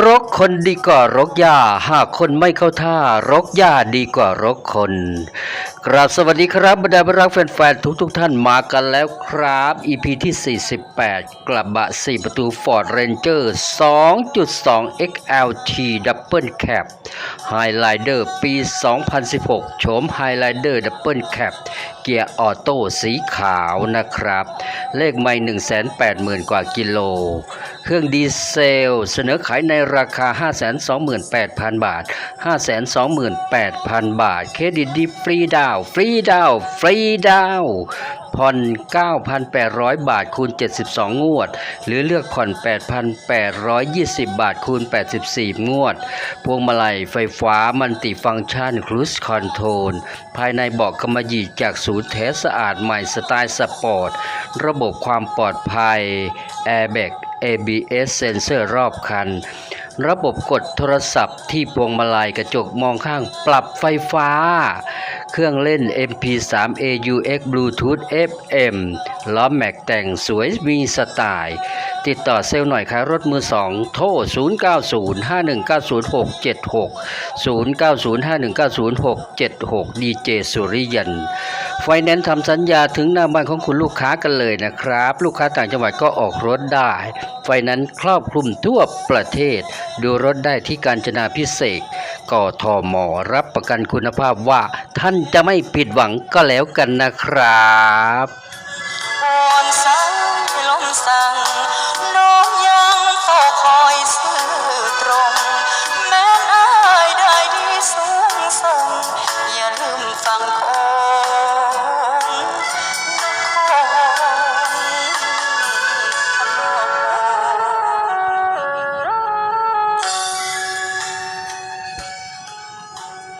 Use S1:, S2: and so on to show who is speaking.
S1: รกคนดีกว่ารกหญ้าหากคนไม่เข้าท่ารกหญ้าดีกว่ารกคน กราบสวัสดีครับบรรดาบรรักแฟนๆทุกๆทท่านมากันแล้วครับ EP ที่ 48กระบะ 4 ประตู Ford Ranger 2.2 XLT Double Cab Highlander ปี 2016 โฉม Highlander Double Cab เกียร์ออโต้สีขาวนะครับ เลขไม่180,000 กว่ากิโล เครื่องดีเซล เสนอขายในราคา 528,000 บาท 528,000 บาท เครดิตดีฟรีดาวฟรีดาวฟรีดาวน์ผ่อน 9,800 บาทคูณ 72 งวด หรือเลือกผ่อน 8,820 บาทคูณ 84 งวด พวงมาลัยไฟฟ้ามันติฟังก์ชันค i ู e คอนโทรลภายในเบาะกำมะหยี่จากศูนย์เทสสะอาดใหม่สไตล์สปอร์ต ระบบความปลอดภัย Airbag ABS เซนเซอร์รอบคัน ระบบกดโทรศัพท์ที่พวงมาลัยกระจกมองข้างปรับไฟฟ้า เครื่องเล่น MP3 AUX Bluetooth FM ล้อแม็กแต่งสวยมีสไตล์ ติดต่อเซลล์หน่อยขายรถมือสองโทร 0905190676 0905190676 ดีเจสุริยัน ไฟแนนซ์ทำสัญญาถึงหน้าบ้านของคุณลูกค้ากันเลยนะครับ ลูกค้าต่างจังหวัดก็ออกรถได้ ไฟนนซ์ครอบคลุมทั่วประเทศ ดูรถได้ที่การจนาพิเศษ กทมรับประกันคุณภาพว่าท่านจะไม่ผิดหวังก็แล้วกันนะครับ